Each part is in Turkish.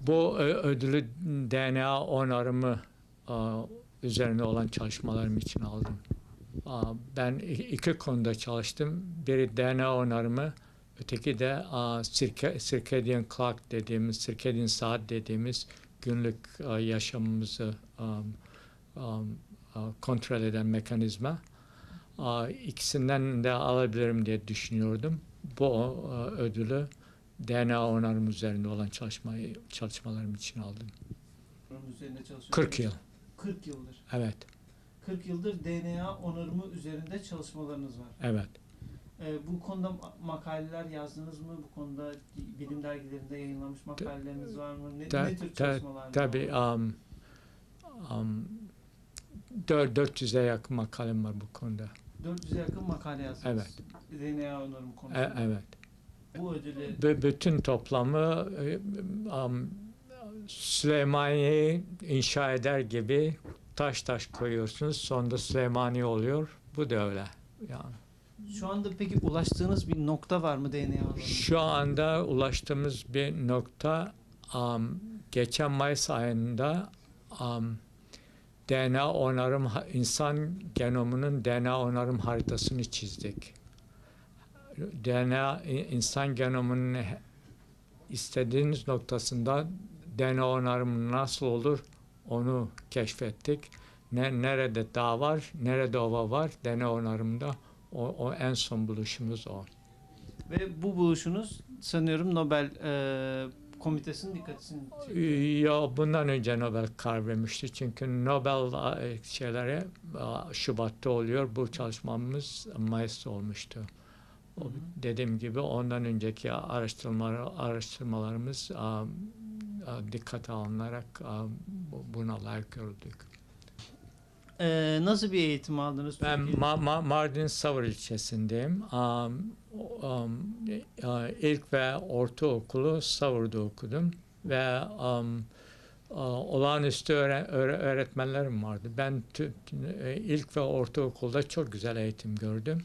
Bu ö- ödülü DNA onarımı üzerine olan çalışmalarım için aldım. Ben iki konuda çalıştım. Biri DNA onarımı, öteki de circadian clock dediğimiz, circadian saat dediğimiz günlük yaşamımızı kontrol eden mekanizma. İkisinden de alabilirim diye düşünüyordum. Bu ödülü DNA onarım üzerinde olan çalışmayı çalışmalarım için aldım. Bunun üzerinde çalışıyorsunuz. 40 yıl. 40 yıldır. Evet, 40 yıldır DNA onarımı üzerinde çalışmalarınız var. evet. Ee, bu konuda ma- makaleler yazdınız mı? Bu konuda bilim dergilerinde yayınlanmış makaleleriniz var mı? Ne, Ta- ne tür çalışmalar? Tabii um, um, dör- 400'e yakın makalem var bu konuda. 400'e yakın makale yazdınız. Evet. DNA onarımı konusunda. E- evet. Bu ödülü B- bütün toplamı e, um, Süleymaniye'yi inşa eder gibi taş taş koyuyorsunuz. Sonunda Süleymaniye oluyor. Bu da öyle. Yani. şu anda peki ulaştığınız bir nokta var mı DNA onarımı? Şu anda ulaştığımız bir nokta um, geçen Mayıs ayında um, DNA onarım insan genomunun DNA onarım haritasını çizdik. DNA insan genomunun istediğiniz noktasında DNA onarımı nasıl olur onu keşfettik. Ne, nerede dağ var, nerede ova var DNA onarımda o, o en son buluşumuz o. Ve bu buluşunuz sanıyorum Nobel e, komitesinin dikkatini çekti. Ya bundan önce Nobel karar vermişti. Çünkü Nobel e, şeyleri e, Şubat'ta oluyor. Bu çalışmamız Mayıs'ta olmuştu. O, dediğim gibi ondan önceki araştırmalar, araştırmalarımız e, e, dikkate alınarak bu- buna layık görüldük. E, nasıl bir eğitim aldınız? Ben? Ma- Ma- Mardin Savur ilçesindeyim. Um, um, ilk ve ortaokulu Savur'da okudum ve um, olağanüstü öğre- öğre- öğretmenlerim vardı. Ben e, ilk ve ortaokulda çok güzel eğitim gördüm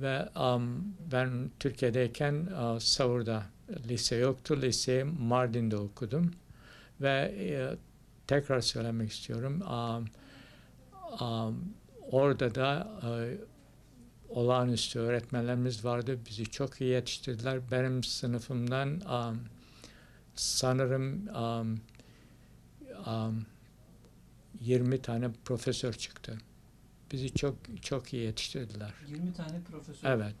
ve um, ben Türkiye'deyken e, Savur'da lise yoktu. Liseyi Mardin'de okudum ve e, tekrar söylemek istiyorum. Um, Um, orada da e, olağanüstü öğretmenlerimiz vardı. Bizi çok iyi yetiştirdiler. Benim sınıfımdan um, sanırım um, um, 20 tane profesör çıktı. Bizi çok çok iyi yetiştirdiler. 20 tane profesör. Evet.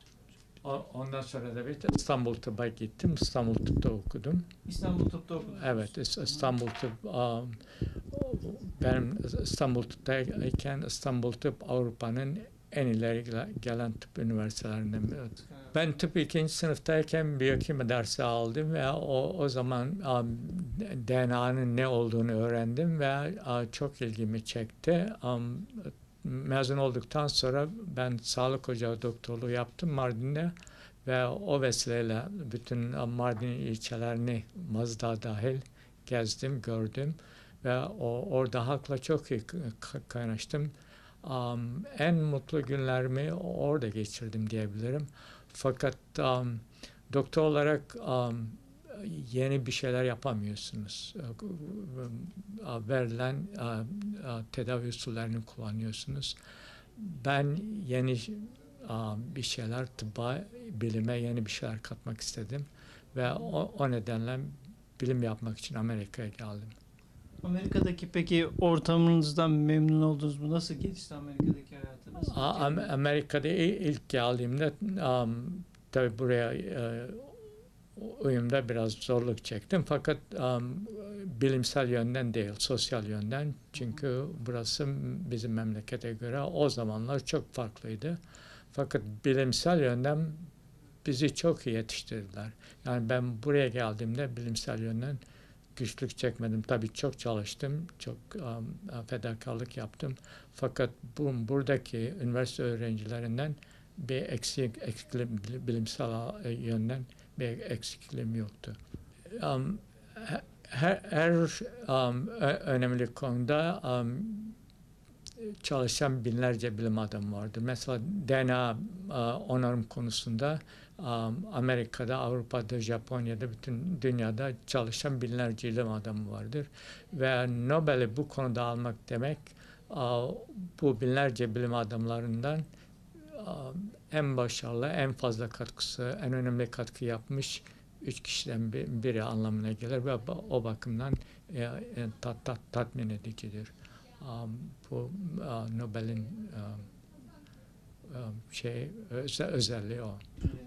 O- Ondan sonra da bir de İstanbul Tıb'a gittim. İstanbul Tıp'ta okudum. İstanbul Tıp'ta okudunuz. Evet, İs- İstanbul Tıp um, benim İstanbul Tıp'tayken İstanbul Tıp Avrupa'nın en ileri gele- gelen tıp üniversitelerinden biri. Evet. Ben tıp ikinci sınıftayken biyokimi dersi aldım ve o, o zaman um, DNA'nın ne olduğunu öğrendim ve uh, çok ilgimi çekti. Um, mezun olduktan sonra ben sağlık ocağı doktorluğu yaptım Mardin'de ve o vesileyle bütün Mardin ilçelerini Mazda dahil gezdim, gördüm ve o, orada halkla çok iyi kaynaştım. Um, en mutlu günlerimi orada geçirdim diyebilirim. Fakat um, doktor olarak um, yeni bir şeyler yapamıyorsunuz. Uh, Verilen uh, uh, tedavi usullerini kullanıyorsunuz. Ben yeni bir şeyler tıbba, bilime yeni bir şeyler katmak istedim ve o, o nedenle bilim yapmak için Amerika'ya geldim. Amerika'daki peki ortamınızdan memnun oldunuz mu? Nasıl gelişti Amerika'daki hayatınız? Amerika'da ilk geldiğimde um, tabii buraya e, uyumda biraz zorluk çektim fakat um, bilimsel yönden değil, sosyal yönden çünkü burası bizim memlekete göre o zamanlar çok farklıydı. Fakat bilimsel yönden bizi çok iyi yetiştirdiler. Yani ben buraya geldiğimde bilimsel yönden güçlük çekmedim. Tabii çok çalıştım, çok um, fedakarlık yaptım. Fakat bu buradaki üniversite öğrencilerinden bir eksik, eksikliğim, bilimsel yönden bir eksikliğim yoktu. Um, he- her her um, önemli konuda um, çalışan binlerce bilim adamı vardır. Mesela DNA uh, onarım konusunda um, Amerika'da, Avrupa'da, Japonya'da, bütün dünyada çalışan binlerce ilim adamı vardır. Ve Nobel'i bu konuda almak demek uh, bu binlerce bilim adamlarından en başarılı, en fazla katkısı, en önemli katkı yapmış üç kişiden bir- biri anlamına gelir ve o bakımdan e, e, tat, tat, tatmin edicidir. Bu Nobel'in şey öze- özelliği o.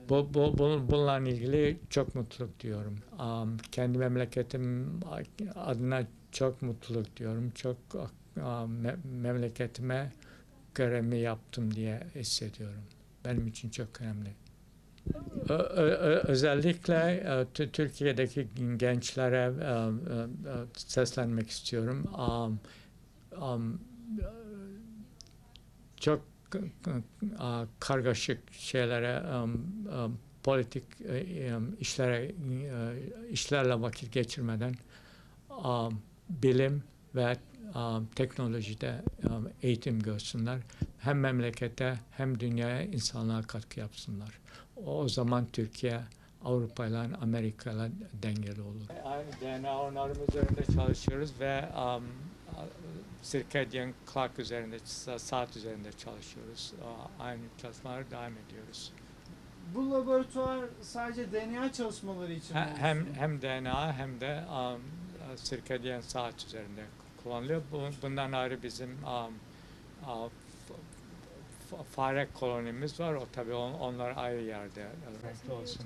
Bu, bu, bu, bununla ilgili çok mutluluk diyorum. Um, kendi memleketim adına çok mutluluk diyorum. Çok me- memleketime görevimi yaptım diye hissediyorum. Benim için çok önemli. Özellikle e, Tü- Türkiye'deki gençlere e, e, seslenmek istiyorum. Çok kargaşık şeylere, politik işlere işlerle vakit geçirmeden bilim ve teknolojide eğitim görsünler. Hem memlekete hem dünyaya insanlığa katkı yapsınlar. O zaman Türkiye Avrupa ile Amerika ile dengeli olur. Aynı DNA onarım üzerinde çalışıyoruz ve um, circadian clock üzerinde, sa- saat üzerinde çalışıyoruz. Aynı çalışmalara devam ediyoruz. Bu laboratuvar sadece DNA çalışmaları için mi He- Hem hem DNA hem de um, circadian saat üzerinde kullanılıyor. Bu, bundan ayrı bizim um, uh, fare kolonimiz var. O tabii on, onlar ayrı yerde. Renkli olsun.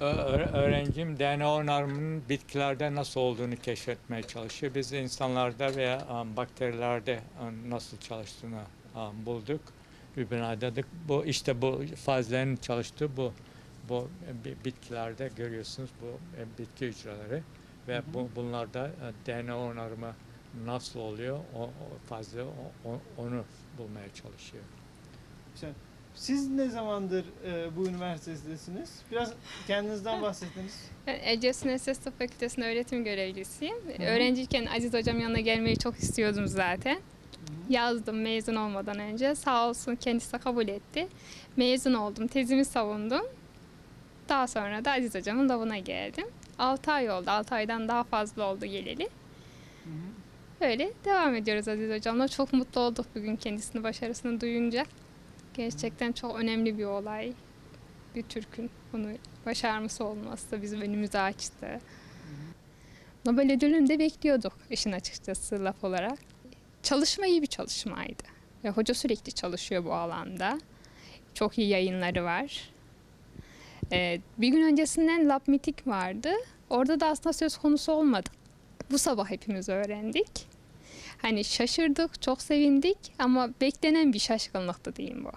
Öğre- Öğrencim DNA onarımının bitkilerde nasıl olduğunu keşfetmeye çalışıyor. Biz insanlarda veya bakterilerde nasıl çalıştığını bulduk. Übünadadık. Bu işte bu fazlerin çalıştığı bu bu e, bi- bitkilerde görüyorsunuz bu e, bitki hücreleri ve Hı hı. bu bunlarda e, DNA onarımı nasıl oluyor? O, o fazla o- onu bulmaya çalışıyor. Siz ne zamandır e, bu üniversitedesiniz? Biraz kendinizden bahsettiniz. Ben Erciyes Üniversitesi Tıp Fakültesi'nde öğretim görevlisiyim. hı. Öğrenciyken Aziz Hocam yanına gelmeyi çok istiyordum zaten. Yazdım mezun olmadan önce. Sağ olsun kendisi kabul etti. Mezun oldum, tezimi savundum. Daha sonra da Aziz Hocam'ın lavına geldim. 6 ay oldu, 6 aydan daha fazla oldu geleli. Böyle devam ediyoruz Aziz Hocam'la. Çok mutlu olduk bugün kendisini başarısını duyunca. Gerçekten çok önemli bir olay. Bir Türk'ün bunu başarması olması da bizim önümüzü açtı. Nobel ödülünü de bekliyorduk işin açıkçası laf olarak. Çalışma iyi bir çalışmaydı. Ve hoca sürekli çalışıyor bu alanda. Çok iyi yayınları var. Ee, bir gün öncesinden Lab Meeting vardı. Orada da aslında söz konusu olmadı. Bu sabah hepimiz öğrendik. Hani şaşırdık, çok sevindik ama beklenen bir şaşkınlıktı diyeyim bu.